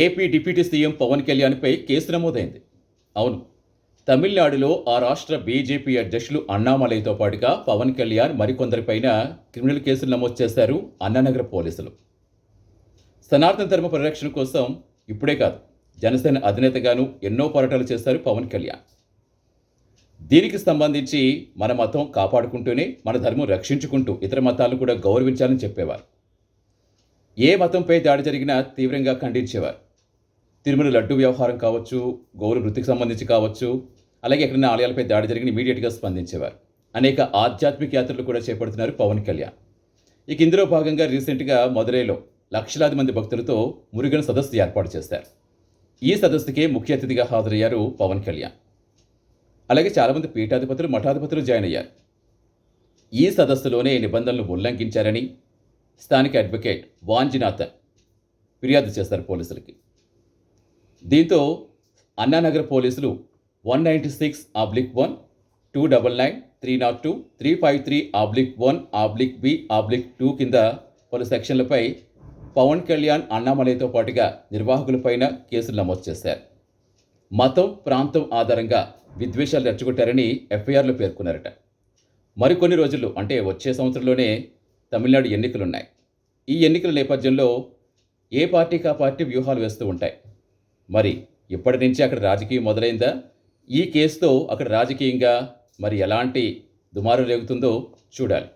AP deputy CM Pawan కళ్యాణ్పై case నమోదైంది. అవును తమిళనాడులో ఆ రాష్ట్ర బీజేపీ అధ్యక్షులు అన్నామలైతో పాటుగా పవన్ కళ్యాణ్ మరికొందరిపైన క్రిమినల్ కేసులు నమోదు చేశారు అన్నానగర్ పోలీసులు. సనాతన ధర్మ పరిరక్షణ కోసం ఇప్పుడే కాదు జనసేన అధినేతగాను ఎన్నో పోరాటాలు చేశారు పవన్ కళ్యాణ్. దీనికి సంబంధించి మన మతం కాపాడుకుంటూనే మన ధర్మం రక్షించుకుంటూ ఇతర మతాలను కూడా గౌరవించాలని చెప్పేవారు. ఏ మతంపై దాడి జరిగినా తీవ్రంగా ఖండించేవారు. తిరుమల లడ్డు వ్యవహారం కావచ్చు గౌరవ వృత్తికి సంబంధించి కావచ్చు అలాగే ఎక్కడైనా ఆలయాలపై దాడి జరిగిన ఇమీడియట్గా స్పందించేవారు. అనేక ఆధ్యాత్మిక యాత్రలు కూడా చేపడుతున్నారు పవన్ కళ్యాణ్. ఇక ఇందులో భాగంగా రీసెంట్గా మదురైలో లక్షలాది మంది భక్తులతో మురుగన సదస్సు ఏర్పాటు చేశారు. ఈ సదస్సుకే ముఖ్య అతిథిగా హాజరయ్యారు పవన్ కళ్యాణ్. అలాగే చాలామంది పీఠాధిపతులు మఠాధిపతులు జాయిన్ అయ్యారు. ఈ సదస్సులోనే నిబంధనలు ఉల్లంఘించారని స్థానిక అడ్వకేట్ వాంజినాథన్ ఫిర్యాదు చేశారు పోలీసులకి. దీంతో అన్నానగర్ పోలీసులు one ninety six oblique one two double nine three nought two three five three oblique one oblique B oblique two కింద పలు సెక్షన్లపై పవన్ కళ్యాణ్ అన్నామలైతో పాటుగా నిర్వాహకులపైన కేసులు నమోదు చేశారు. మతం ప్రాంతం ఆధారంగా విద్వేషాలు రెచ్చగొట్టారని ఎఫ్ఐఆర్లో పేర్కొన్నారట. మరికొన్ని రోజుల్లో అంటే వచ్చే సంవత్సరంలోనే తమిళనాడు ఎన్నికలున్నాయి. ఈ ఎన్నికల నేపథ్యంలో ఏ పార్టీకి ఆ పార్టీ వ్యూహాలు వేస్తూ ఉంటాయి? మరి ఇప్పటి నుంచి అక్కడ రాజకీయం మొదలైందా? ఈ కేసుతో అక్కడ రాజకీయంగా మరి ఎలాంటి దుమారం రేగుతుందో చూడాలి.